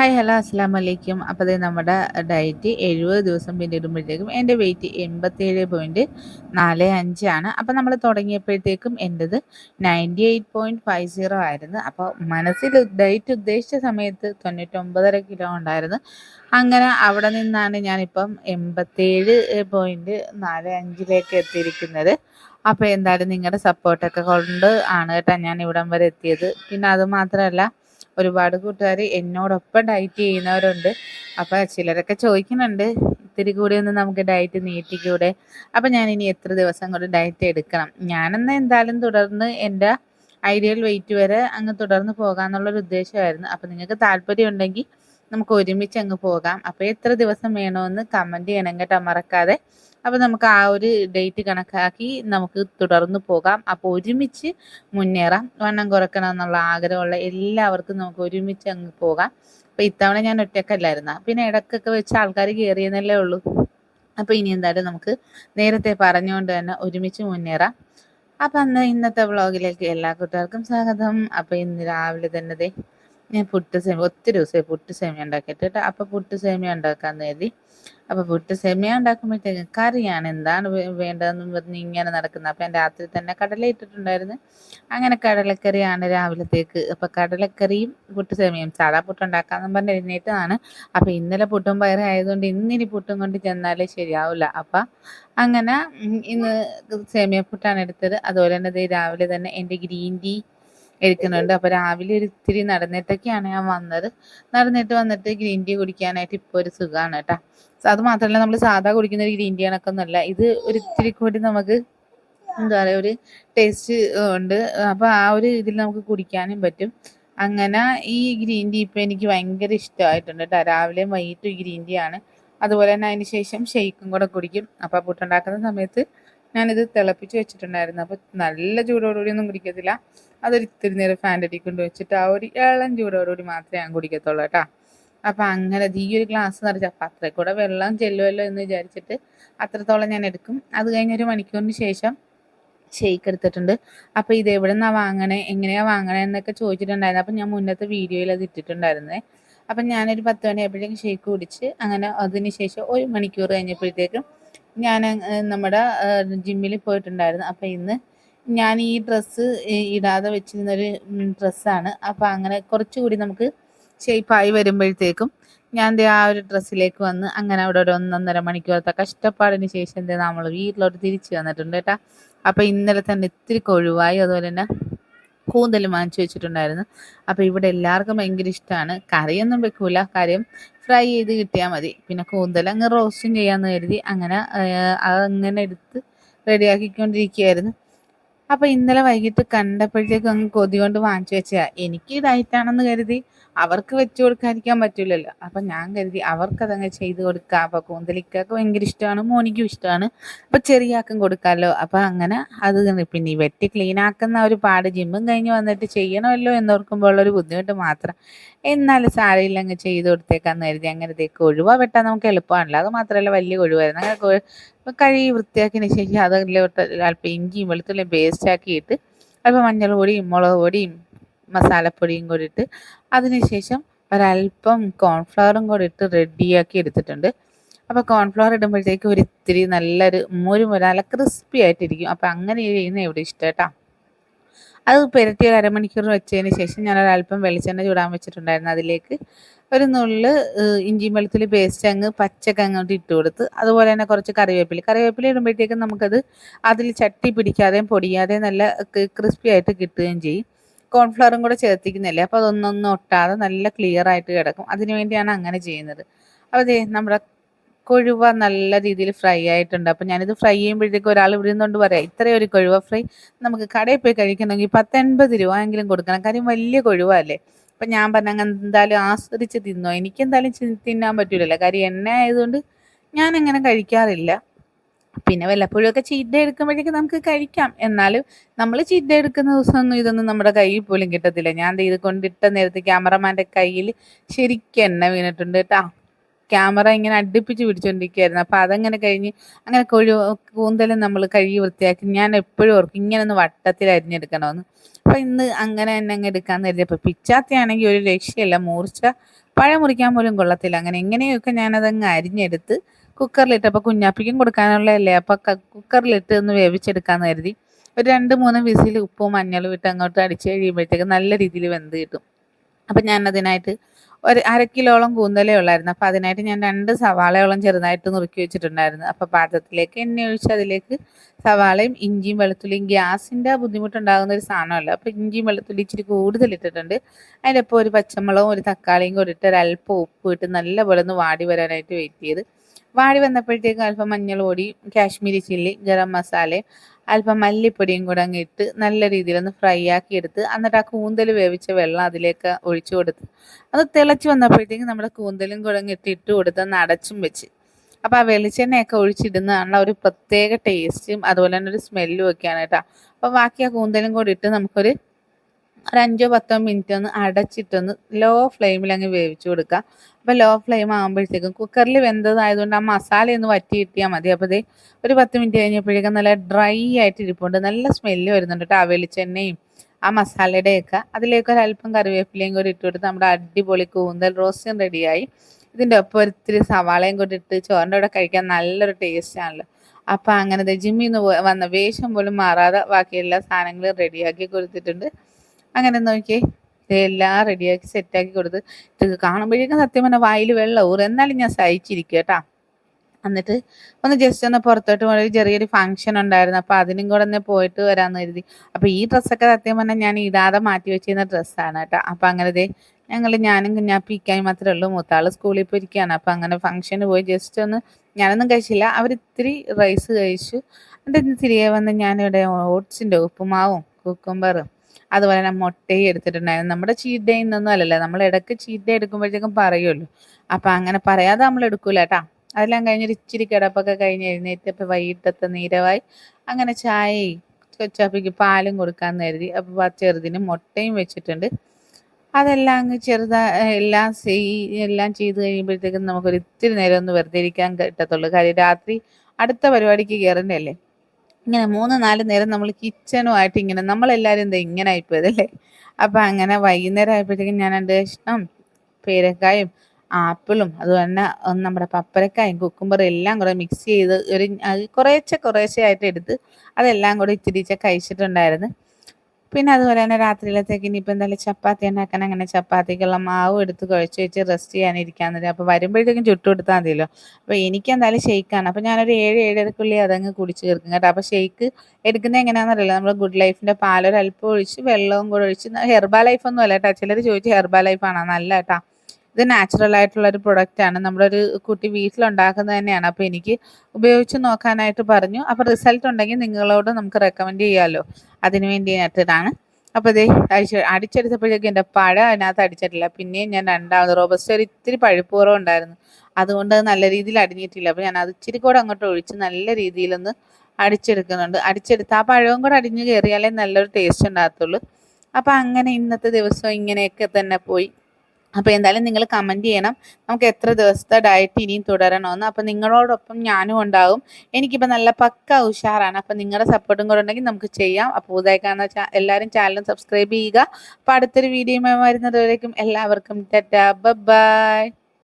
Hi hello അസ്സാം വലൈക്കും അപ്പോൾ ഇത് നമ്മുടെ ഡയറ്റ് എഴുപത് ദിവസം പിന്നിടുമ്പോഴത്തേക്കും എന്റെ വെയിറ്റ് എൺപത്തേഴ് പോയിന്റ് നാല് അഞ്ചാണ് അപ്പോൾ നമ്മൾ തുടങ്ങിയപ്പോഴത്തേക്കും എന്റെത് ninety eight point five zero ആയിരുന്നു. അപ്പോൾ മനസ്സിൽ ഡയറ്റ് ഉദ്ദേശിച്ച സമയത്ത് തൊണ്ണൂറ്റൊമ്പതര കിലോ ഉണ്ടായിരുന്നു. അങ്ങനെ അവിടെ നിന്നാണ് ഞാനിപ്പം എൺപത്തേഴ് പോയിന്റ് നാല് അഞ്ചിലേക്ക് എത്തിയിരിക്കുന്നത്. അപ്പോൾ എന്തായാലും നിങ്ങളുടെ സപ്പോർട്ടൊക്കെ കൊണ്ട് ആണ് കേട്ടോ ഞാൻ ഇവിടം വരെ എത്തിയത്. പിന്നെ അത് മാത്രമല്ല ഒരുപാട് കൂട്ടുകാർ എന്നോടൊപ്പം ഡയറ്റ് ചെയ്യുന്നവരുണ്ട്. അപ്പോൾ ചിലരൊക്കെ ചോദിക്കുന്നുണ്ട് ഇത്തിരി കൂടി ഒന്ന് നമുക്ക് ഡയറ്റ് നീട്ടിക്കൂടെ? അപ്പോൾ ഞാൻ ഇനി എത്ര ദിവസം കൊണ്ട് ഡയറ്റ് എടുക്കണം? ഞാനെന്ന് എന്തായാലും തുടർന്ന് എന്റെ ഐഡിയൽ വെയിറ്റ് വരെ അങ്ങ് തുടർന്ന് പോകാമെന്നുള്ളൊരു ഉദ്ദേശമായിരുന്നു. അപ്പോൾ നിങ്ങൾക്ക് താല്പര്യം ഉണ്ടെങ്കിൽ നമുക്ക് ഒരുമിച്ച് അങ്ങ് പോകാം. അപ്പോൾ എത്ര ദിവസം വേണമെന്ന് കമന്റ് ചെയ്യണം കേട്ടോ മറക്കാതെ. അപ്പോൾ നമുക്ക് ആ ഒരു ഡേറ്റ് കണക്കാക്കി നമുക്ക് തുടർന്ന് പോകാം. അപ്പോൾ ഒരുമിച്ച് മുന്നേറാം. വണ്ണം കുറക്കണം എന്നുള്ള ആഗ്രഹമുള്ള എല്ലാവർക്കും നമുക്ക് ഒരുമിച്ച് അങ്ങ് പോകാം. അപ്പോൾ ഇത്തവണ ഞാൻ ഒറ്റക്കല്ലായിരുന്നു. പിന്നെ ഇടക്കൊക്കെ വെച്ച് ആൾക്കാർ കയറിയെന്നല്ലേ ഉള്ളൂ. അപ്പോൾ ഇനി എന്തായാലും നമുക്ക് നേരത്തെ പറഞ്ഞുകൊണ്ട് തന്നെ ഒരുമിച്ച് മുന്നേറാം. അപ്പം അന്ന് ഇന്നത്തെ വ്ളോഗിലേക്ക് എല്ലാ കൂട്ടുകാർക്കും സ്വാഗതം. അപ്പോൾ ഇന്ന് രാവിലെ തന്നെ ഞാൻ പുട്ട് സേമിയ ഒത്തിരി ദിവസമായി പുട്ട് സേമിയ ഉണ്ടാക്കിയിട്ട് കേട്ടോ പുട്ട് സേമിയ ഉണ്ടാക്കാമെന്ന് കരുതി അപ്പോൾ പുട്ട് സേമിയ ഉണ്ടാക്കുമ്പോഴത്തേക്ക് കറിയാണ് എന്താണ് വേണ്ടതെന്ന് പറഞ്ഞ് ഇങ്ങനെ നടക്കുന്നത് അപ്പോൾ ഞാൻ രാത്രി തന്നെ കടല ഇട്ടിട്ടുണ്ടായിരുന്നു. അങ്ങനെ കടലക്കറിയാണ് രാവിലത്തേക്ക്. അപ്പോൾ കടലക്കറിയും പുട്ട് സേമിയയും സാധാ പുട്ട് ഉണ്ടാക്കാമെന്ന് പറഞ്ഞ് എഴുന്നേറ്റതാണ്. അപ്പോൾ ഇന്നലെ പുട്ടും പയറും ആയതുകൊണ്ട് ഇന്നിനി പുട്ടും കൊണ്ട് ചെന്നാലേ ശരിയാവില്ല അപ്പം അങ്ങനെ ഇന്ന് സേമിയ പുട്ടാണ് എടുത്തത്. അതുപോലെ തന്നെ രാവിലെ തന്നെ എന്റെ ഗ്രീൻ ടീ എടുക്കുന്നുണ്ട്. അപ്പോൾ രാവിലെ ഒരു ഇത്തിരി നടന്നിട്ടൊക്കെയാണ് ഞാൻ വന്നത്. നടന്നിട്ട് വന്നിട്ട് ഗ്രീൻ ടീ കുടിക്കാനായിട്ട് ഇപ്പോൾ ഒരു സുഖമാണ് കേട്ടോ. അത് മാത്രമല്ല നമ്മൾ സാധാ കുടിക്കുന്ന ഒരു ഗ്രീൻ ടീ കണക്കൊന്നുമല്ല ഇത് ഒരു ഇത്തിരി കൂടി നമുക്ക് എന്താ പറയുക ഒരു ടേസ്റ്റ് ഉണ്ട്. അപ്പോൾ ആ ഒരു ഇതിൽ നമുക്ക് കുടിക്കാനും പറ്റും. അങ്ങനെ ഈ ഗ്രീൻ ടീ ഇപ്പോൾ എനിക്ക് ഭയങ്കര ഇഷ്ടമായിട്ടുണ്ട് കേട്ടോ. രാവിലെ വൈകിട്ടും ഗ്രീൻ ടീ ആണ്. അതുപോലെ തന്നെ അതിന് ശേഷം ഷെയ്ക്കും കൂടെ കുടിക്കും. അപ്പോൾ പുട്ടുണ്ടാക്കുന്ന സമയത്ത് ഞാനിത് തിളപ്പിച്ച് വെച്ചിട്ടുണ്ടായിരുന്നു. അപ്പോൾ നല്ല ചൂടോടുകൂടി ഒന്നും കുടിക്കത്തില്ല. അതൊരു ഇത്തിരി നേരം ഫാന്റെ കൊണ്ട് വെച്ചിട്ട് ആ ഒരു ഇളം ചൂടോടുകൂടി മാത്രമേ ഞാൻ കുടിക്കത്തുള്ളൂ കേട്ടോ. അപ്പം അങ്ങനെ ഈ ഒരു ഗ്ലാസ് നിറച്ച് അപ്പം അത്രയും കൂടെ വെള്ളം ചെല്ലുമല്ലോ എന്ന് വിചാരിച്ചിട്ട് അത്രത്തോളം ഞാൻ എടുക്കും. അത് കഴിഞ്ഞൊരു മണിക്കൂറിന് ശേഷം ഷെയ്ക്ക് എടുത്തിട്ടുണ്ട്. അപ്പോൾ ഇത് എവിടെ നിന്നാണ് വാങ്ങണേ എങ്ങനെയാണ് വാങ്ങണേ എന്നൊക്കെ ചോദിച്ചിട്ടുണ്ടായിരുന്നു. അപ്പം ഞാൻ മുന്നത്തെ വീഡിയോയിൽ അത് ഇട്ടിട്ടുണ്ടായിരുന്നേ. അപ്പം ഞാനൊരു പത്ത് മണിയായപ്പോഴേക്കും ഷെയ്ക്ക് കുടിച്ച് അങ്ങനെ അതിന് ശേഷം ഒരു മണിക്കൂർ കഴിഞ്ഞപ്പോഴത്തേക്കും ഞാൻ നമ്മുടെ ജിമ്മിൽ പോയിട്ടുണ്ടായിരുന്നു. അപ്പം ഇന്ന് ഞാൻ ഈ ഡ്രസ്സ് ഇടാതെ വെച്ചിരുന്നൊരു ഡ്രസ്സാണ്. അപ്പോൾ അങ്ങനെ കുറച്ചുകൂടി നമുക്ക് ഷേപ്പായി വരുമ്പോഴത്തേക്കും ഞാൻ ആ ഒരു ഡ്രസ്സിലേക്ക് വന്ന് അങ്ങനെ അവിടെ ഒരു ഒന്നൊന്നര മണിക്കൂറത്തെ കഷ്ടപ്പാടിന് ശേഷം എന്താ നമ്മൾ വീട്ടിലോട്ട് തിരിച്ചു വന്നിട്ടുണ്ട് കേട്ടാ. അപ്പോൾ ഇന്നലെ തന്നെ ഇത്തിരി കൊഴുവായി. അതുപോലെ തന്നെ കൂന്തൽ വാങ്ങിച്ചു വെച്ചിട്ടുണ്ടായിരുന്നു. അപ്പോൾ ഇവിടെ എല്ലാവർക്കും ഭയങ്കര ഇഷ്ടമാണ് കറിയൊന്നും വെക്കൂല. കാര്യം ഫ്രൈ ചെയ്ത് കിട്ടിയാൽ മതി. പിന്നെ കൂന്തൽ അങ്ങ് റോസ്റ്റും ചെയ്യാമെന്ന് കരുതി അങ്ങനെ അങ്ങനെ എടുത്ത് റെഡിയാക്കിക്കൊണ്ടിരിക്കുകയായിരുന്നു. അപ്പോൾ ഇന്നലെ വൈകിട്ട് കണ്ടപ്പോഴത്തേക്കും അങ്ങ് കൊതി കൊണ്ട് വാങ്ങിച്ചു വെച്ചാ എനിക്ക് ഡയറ്റാണെന്ന് കരുതി. അവർക്ക് വെച്ചു കൊടുക്കാതിരിക്കാൻ പറ്റില്ലല്ലോ അപ്പം ഞാൻ കരുതി അവർക്കതങ്ങ് ചെയ്ത് കൊടുക്കാം. അപ്പോൾ കൂന്തലിക്കൊക്കെ ഭയങ്കര ഇഷ്ടമാണ് മോനിക്കും ഇഷ്ടമാണ്. അപ്പോൾ ചെറിയാക്കും കൊടുക്കാമല്ലോ അപ്പോൾ അങ്ങനെ അത് പിന്നെ ഈ വെട്ടി ക്ലീൻ ആക്കുന്ന ഒരു പാട് ജിമ്മും കഴിഞ്ഞ് വന്നിട്ട് ചെയ്യണമല്ലോ എന്നോർക്കുമ്പോൾ ഉള്ളൊരു ബുദ്ധിമുട്ട് മാത്രം. എന്നാലും സാരയില്ല അങ്ങ് ചെയ്ത് കൊടുത്തേക്കാന്ന് കരുതി. അങ്ങനത്തേക്ക് കൊഴുവാ വെട്ടാൻ നമുക്ക് എളുപ്പമാണല്ലോ. അത് മാത്രമല്ല വലിയ ഒഴിവായിരുന്നു. അങ്ങനെ കഴുകി വൃത്തിയാക്കിയതിന് ശേഷം അതെല്ലാം അല്പം ഇഞ്ചിയും വെളുത്തുള്ളിയും പേസ്റ്റ് ആക്കിയിട്ട് അല്പം മഞ്ഞൾ പൊടിയും മുളക് പൊടിയും മസാലപ്പൊടിയും കൂടി ഇട്ട് അതിനുശേഷം ഒരല്പം കോൺഫ്ലവറും കൂടി ഇട്ട് റെഡിയാക്കി എടുത്തിട്ടുണ്ട്. അപ്പോൾ കോൺഫ്ലവർ ഇടുമ്പോഴത്തേക്ക് ഒരു ഇത്തിരി നല്ലൊരു മുരുമുര നല്ല ക്രിസ്പി ആയിട്ടിരിക്കും. അപ്പോൾ അങ്ങനെ ചെയ്യുന്ന ഇവിടെ ഇഷ്ടം കേട്ടോ അത് പുരട്ടി ഒരു അരമണിക്കൂർ വെച്ചതിന് ശേഷം ഞാൻ ഒരല്പം വെളിച്ചെണ്ണ ചൂടാൻ വെച്ചിട്ടുണ്ടായിരുന്നു അതിലേക്ക്. ഒരു നുള്ള് ഇഞ്ചി വെളുത്തുള്ളി പേസ്റ്റ് അങ്ങ് പച്ചക്ക അങ്ങോട്ട് ഇട്ട് കൊടുത്ത് അതുപോലെ തന്നെ കുറച്ച് കറിവേപ്പില. കറിവേപ്പില ഇടുമ്പോഴത്തേക്കും നമുക്കത് അതിൽ ചട്ടി പിടിക്കാതെയും പൊടിയാതെയും നല്ല ക്രിസ്പി ആയിട്ട് കിട്ടുകയും ചെയ്യും. കോൺഫ്ലവറും കൂടെ ചേർത്തിക്കുന്നില്ലേ അപ്പോൾ അതൊന്നൊന്നും ഒട്ടാതെ നല്ല ക്ലിയർ ആയിട്ട് കിടക്കും. അതിനു വേണ്ടിയാണ് അങ്ങനെ ചെയ്യുന്നത്. അപ്പോൾ അതെ നമ്മുടെ കൊഴുവ നല്ല രീതിയിൽ ഫ്രൈ ആയിട്ടുണ്ട്. അപ്പം ഞാനിത് ഫ്രൈ ചെയ്യുമ്പോഴത്തേക്ക് ഒരാൾ ഇവിടെ നിന്നുകൊണ്ട് പറയാം ഇത്രയും ഒരു കൊഴുവ ഫ്രൈ നമുക്ക് കടയിൽ പോയി കഴിക്കണമെങ്കിൽ പത്തൊൻപത് രൂപ എങ്കിലും കൊടുക്കണം. കാര്യം വലിയ കൊഴുവ അല്ലേ? അപ്പം ഞാൻ പറഞ്ഞ എന്തായാലും ആസ്വദിച്ച് തിന്നോ. എനിക്ക് എന്തായാലും തിന്നാൻ പറ്റൂലല്ലോ. കാര്യം എണ്ണ ആയതുകൊണ്ട് ഞാൻ അങ്ങനെ കഴിക്കാറില്ല. പിന്നെ വല്ലപ്പോഴൊക്കെ ചീറ്റ് ഡേ എടുക്കുമ്പോഴേക്കും നമുക്ക് കഴിക്കാം. എന്നാലും നമ്മൾ ഡേ എടുക്കുന്ന ദിവസമൊന്നും ഇതൊന്നും നമ്മുടെ കയ്യിൽ പോലും കിട്ടത്തില്ല. ഞാൻ ഇത് കൊണ്ടിട്ട നേരത്തെ ക്യാമറമാന്റെ കയ്യിൽ ശരിക്കും എണ്ണ വീണിട്ടുണ്ട് കേട്ടോ. ക്യാമറ ഇങ്ങനെ അടുപ്പിച്ച് പിടിച്ചുകൊണ്ടിരിക്കുകയായിരുന്നു അപ്പോൾ അതങ്ങനെ കഴിഞ്ഞ് അങ്ങനെ കൊഴു കൂന്തലും നമ്മൾ കഴുകി വൃത്തിയാക്കി ഞാൻ എപ്പോഴും ഓർക്കും ഇങ്ങനെ ഒന്ന് വട്ടത്തിൽ അരിഞ്ഞെടുക്കണമെന്ന് അപ്പോൾ ഇന്ന് അങ്ങനെ തന്നെ അങ്ങ് എടുക്കാമെന്ന് കരുതിയപ്പോൾ പിച്ചാത്തിയാണെങ്കിൽ ഒരു രക്ഷയല്ല. മൂർച്ച പഴം മുറിക്കാൻ പോലും കൊള്ളത്തില്ല. അങ്ങനെ എങ്ങനെയൊക്കെ ഞാനതങ്ങ് അരിഞ്ഞെടുത്ത് കുക്കറിലിട്ട് അപ്പോൾ കുഞ്ഞാപ്പിക്കും കൊടുക്കാനുള്ളതല്ലേ? അപ്പോൾ കുക്കറിലിട്ട് ഒന്ന് വേവിച്ചെടുക്കാമെന്ന് കരുതി. ഒരു രണ്ട് മൂന്ന് വിസിൽ ഉപ്പും മഞ്ഞളും ഇട്ട് അങ്ങോട്ട് അടിച്ച് കഴിയുമ്പോഴത്തേക്ക് നല്ല രീതിയിൽ വെന്ത് കിട്ടും. അപ്പം ഞാൻ അതിനായിട്ട് ഒരു അര കിലോളം കൂന്തലേ ഉള്ളായിരുന്നു. അപ്പോൾ അതിനായിട്ട് ഞാൻ രണ്ട് സവാളയോളം ചെറുതായിട്ട് നുറുക്കി വെച്ചിട്ടുണ്ടായിരുന്നു. അപ്പോൾ പാത്രത്തിലേക്ക് എണ്ണ ഒഴിച്ച് അതിലേക്ക് സവാളയും ഇഞ്ചിയും വെളുത്തുള്ളിയും ഗ്യാസിന്റെ ബുദ്ധിമുട്ടുണ്ടാകുന്ന ഒരു സാധനമല്ല. അപ്പോൾ ഇഞ്ചിയും വെളുത്തുള്ളി ഇച്ചിരി കൂടുതൽ ഇട്ടിട്ടുണ്ട്. അതിന്റെ ഒപ്പം ഒരു പച്ചമുളകും ഒരു തക്കാളിയും കൂടി ഇട്ട് ഒരല്പം ഉപ്പ് ഇട്ട് നല്ലപോലെ ഒന്ന് വാടി വരാനായിട്ട് വെയിറ്റ് ചെയ്ത് വാടി വന്നപ്പോഴത്തേക്കും അല്പം മഞ്ഞളോടി കാശ്മീരി ചില്ലി ഗരം മസാല അല്പം മല്ലിപ്പൊടിയും കൂടെ അങ്ങ് ഇട്ട് നല്ല രീതിയിൽ ഒന്ന് ഫ്രൈ ആക്കി എടുത്ത് എന്നിട്ട് ആ കൂന്തൽ വേവിച്ച വെള്ളം അതിലേക്ക് ഒഴിച്ചു കൊടുത്ത്. അത് തിളച്ച് വന്നപ്പോഴത്തേക്കും നമ്മുടെ കൂന്തലും കൂടെ അങ്ങ് ഇട്ട് ഇട്ട് കൊടുത്ത് ഒന്ന് അടച്ചും വെച്ച്. അപ്പം ആ വെളിച്ചെണ്ണയൊക്കെ ഒഴിച്ചിടുന്നതാണ് ഒരു പ്രത്യേക ടേസ്റ്റും അതുപോലെ തന്നെ ഒരു സ്മെല്ലും ഒക്കെയാണ് കേട്ടോ. അപ്പോൾ ബാക്കി ആ കൂന്തലും കൂടി ഇട്ട് നമുക്കൊരു ഒരു അഞ്ചോ പത്തോ മിനിറ്റ് ഒന്ന് അടച്ചിട്ടൊന്ന് ലോ ഫ്ലെയിമിൽ അങ്ങ് വേവിച്ചു കൊടുക്കുക അപ്പോൾ ലോ ഫ്ലെയിം ആകുമ്പോഴത്തേക്കും കുക്കറിൽ വെന്തതായതുകൊണ്ട് ആ മസാല ഒന്ന് വറ്റി കിട്ടിയാൽ മതി. അപ്പോൾ ഇതേ ഒരു പത്ത് മിനിറ്റ് കഴിഞ്ഞപ്പോഴേക്കും നല്ല ഡ്രൈ ആയിട്ട് ഇരിപ്പുണ്ട്. നല്ല സ്മെല്ല് വരുന്നുണ്ട് കേട്ടോ ആ വെളിച്ചെണ്ണയും ആ മസാലയുടെയൊക്കെ അതിലേക്ക് ഒരല്പം കറിവേപ്പിലയും കൂടി ഇട്ട് കൊടുത്ത് നമ്മുടെ അടിപൊളി കൂന്തൽ റോസ്റ്റും റെഡിയായി ഇതിന്റെ ഒപ്പം ഒരിത്തിരി സവാളയും കൂടി ഇട്ട് ചോറിന്റെ കൂടെ കഴിക്കാൻ നല്ലൊരു ടേസ്റ്റാണല്ലോ അപ്പോൾ അപ്പം അങ്ങനെ ജിമ്മിൽ നിന്ന് വന്ന വേഷം പോലും മാറാതെ ബാക്കി എല്ലാ സാധനങ്ങളും റെഡിയാക്കി കൊടുത്തിട്ടുണ്ട്. അങ്ങനെ നോക്കിയേ. എല്ലാം റെഡിയാക്കി സെറ്റാക്കി കൊടുത്ത് ഇത് കാണുമ്പോഴേക്കും സത്യം പറഞ്ഞാൽ വായിൽ വെള്ളം ഊറ്. എന്നാലും ഞാൻ സഹിച്ചിരിക്കും കേട്ടാ. എന്നിട്ട് ഒന്ന് ജസ്റ്റ് ഒന്ന് പുറത്തോട്ട് പോയി ചെറിയൊരു ഫംഗ്ഷൻ ഉണ്ടായിരുന്നു. അപ്പോൾ അതിനും കൂടെ ഒന്ന് പോയിട്ട് വരാമെന്ന് കരുതി. അപ്പോൾ ഈ ഡ്രസ്സൊക്കെ സത്യം പറഞ്ഞാൽ ഞാൻ ഇടാതെ മാറ്റി വെച്ചിരുന്ന ഡ്രസ്സാണ് കേട്ടോ. അപ്പോൾ അങ്ങനെ ദേ ഞങ്ങൾ ഞാനും കുഞ്ഞാപ്പി ഇക്കായി മാത്രമേ ഉള്ളൂ. മൂത്താൾ സ്കൂളിൽ പോയിരിക്കുകയാണ്. അപ്പോൾ അങ്ങനെ ഫംഗ്ഷന് പോയി. ജസ്റ്റ് ഒന്ന് ഞാനൊന്നും കഴിച്ചില്ല. അവർ ഇത്തിരി റൈസ് കഴിച്ചു. എന്നിട്ട് തിരികെ വന്ന് ഞാനിവിടെ ഓട്സിന്റെ ഉപ്പുമാവും കുക്കുംബറും അതുപോലെ തന്നെ മുട്ടയും എടുത്തിട്ടുണ്ടായിരുന്നു. നമ്മുടെ ചീറ്റ് ഡേ ഇന്നൊന്നും അല്ലല്ലോ. നമ്മൾ ഇടയ്ക്ക് ചീറ്റ് ഡേ എടുക്കുമ്പോഴത്തേക്കും പറയുമല്ലോ അപ്പം അങ്ങനെ പറയാതെ നമ്മൾ എടുക്കൂല കേട്ടാ. അതെല്ലാം കഴിഞ്ഞൊരു ഇച്ചിരി കിടപ്പൊക്കെ കഴിഞ്ഞ് എഴുന്നേറ്റപ്പോൾ വൈകിട്ടത്തെ നീരവായി അങ്ങനെ ചായയും കൊച്ചാപ്പിക്ക് പാലും കൊടുക്കാമെന്ന് കരുതി. അപ്പോൾ ചെറുതിന് മുട്ടയും വെച്ചിട്ടുണ്ട്. അതെല്ലാം അങ്ങ് ചെറുതാ എല്ലാം ചെയ് എല്ലാം ചെയ്ത് കഴിയുമ്പോഴത്തേക്കും നമുക്കൊരു ഇത്തിരി നേരം ഒന്ന് വെറുതെ ഇരിക്കാൻ കിട്ടത്തുള്ളൂ. കാര്യം രാത്രി അടുത്ത പരിപാടിക്ക് കയറേണ്ടതല്ലേ ഇങ്ങനെ മൂന്ന് നാല് നേരം നമ്മൾ കിച്ചണുമായിട്ട് ഇങ്ങനെ നമ്മളെല്ലാവരും എന്താ ഇങ്ങനെ ആയിപ്പോയതല്ലേ? അപ്പം അങ്ങനെ വൈകുന്നേരം ആയപ്പോഴത്തേക്കും ഞാൻ രണ്ട് ഇഷ്ടം പേരക്കായും ആപ്പിളും അതുപോലെ നമ്മുടെ പപ്പരക്കായും കുക്കുംബറും എല്ലാം കൂടെ മിക്സ് ചെയ്ത് ഒരു കുറേശ്ശെ കുറേശ്ശെ ആയിട്ട് എടുത്ത് അതെല്ലാം കൂടെ ഇച്ചിരിച്ച കഴിച്ചിട്ടുണ്ടായിരുന്നു. പിന്നെ അതുപോലെ തന്നെ രാത്രിയിലത്തേക്ക് ഇനിയിപ്പോൾ എന്തായാലും ചപ്പാത്തി ഉണ്ടാക്കാൻ അങ്ങനെ ചപ്പാത്തിക്കുള്ള മാവ് എടുത്ത് കുഴച്ച് വെച്ച് റെസ്റ്റ് ചെയ്യാനിരിക്കാൻ തരും അപ്പോൾ വരുമ്പോഴത്തേക്കും ചുട്ടു കൊടുത്താൽ മതിയല്ലോ. അപ്പോൾ എനിക്ക് എന്തായാലും ഷെയ്ക്കാണ് അപ്പോൾ ഞാനൊരു ഏഴ് ഏഴരക്കുള്ളി അതങ്ങ് കുടിച്ച് തീർക്കും കേട്ടോ. അപ്പോൾ ഷെയ്ക്ക് എടുക്കുന്നത് എങ്ങനെയാണെന്നറിയില്ല നമ്മൾ ഗുഡ് ലൈഫിന്റെ പാലൊരല്പം ഒഴിച്ച് വെള്ളവും കൂടെ ഒഴിച്ച് ഹെർബാ ലൈഫൊന്നും അല്ല കേട്ടോ. ചിലർ ചോദിച്ചു ഹെർബാ ലൈഫാണോ നല്ല കേട്ടോ. ഇത് നാച്ചുറൽ ആയിട്ടുള്ള ഒരു പ്രൊഡക്റ്റ് ആണ്. നമ്മുടെ ഒരു കുട്ടി വീട്ടിലുണ്ടാക്കുന്നത് തന്നെയാണ്. അപ്പോൾ എനിക്ക് ഉപയോഗിച്ച് നോക്കാനായിട്ട് പറഞ്ഞു. അപ്പോൾ റിസൾട്ട് ഉണ്ടെങ്കിൽ നിങ്ങളോട് നമുക്ക് റെക്കമെൻഡ് ചെയ്യാമല്ലോ അതിന് നട്ടതാണ് അപ്പോൾ ഇതേ അടിച്ച് അടിച്ചെടുത്തപ്പോഴേക്കും എന്റെ പഴം അതിനകത്ത് അടിച്ചിട്ടില്ല. പിന്നെയും ഞാൻ രണ്ടാമത് റോബസ്റ്റ് ഒരു ഇത്തിരി പഴുപ്പുറം ഉണ്ടായിരുന്നു. അതുകൊണ്ട് നല്ല രീതിയിൽ അടിഞ്ഞിട്ടില്ല. അപ്പോൾ ഞാൻ അത് ഇച്ചിരി കൂടെ അങ്ങോട്ട് ഒഴിച്ച് നല്ല രീതിയിലൊന്ന് അടിച്ചെടുക്കുന്നുണ്ട്. അടിച്ചെടുത്ത് ആ പഴവും കൂടെ അടിഞ്ഞ് കയറിയാലേ നല്ലൊരു ടേസ്റ്റ് ഉണ്ടാകത്തുള്ളൂ. അപ്പോൾ അങ്ങനെ ഇന്നത്തെ ദിവസം ഇങ്ങനെയൊക്കെ തന്നെ പോയി. അപ്പോൾ എന്തായാലും നിങ്ങൾ കമന്റ് ചെയ്യണം. നമുക്ക് എത്ര ദിവസത്തെ ഡയറ്റ് ഇനിയും തുടരണമെന്ന്. അപ്പോൾ നിങ്ങളോടൊപ്പം ഞാനും ഉണ്ടാവും. എനിക്കിപ്പോൾ നല്ല പക്ക ഉഷാറാണ്. അപ്പോൾ നിങ്ങളുടെ സപ്പോർട്ടും കൂടെ ഉണ്ടെങ്കിൽ നമുക്ക് ചെയ്യാം. അപ്പോൾ പുതുതായി കാണുന്ന എല്ലാവരും ചാനലും സബ്സ്ക്രൈബ് ചെയ്യുക. അപ്പോൾ അടുത്തൊരു വീഡിയോ വരുന്നതുവരേക്കും എല്ലാവർക്കും ടാറ്റാ. ബൈ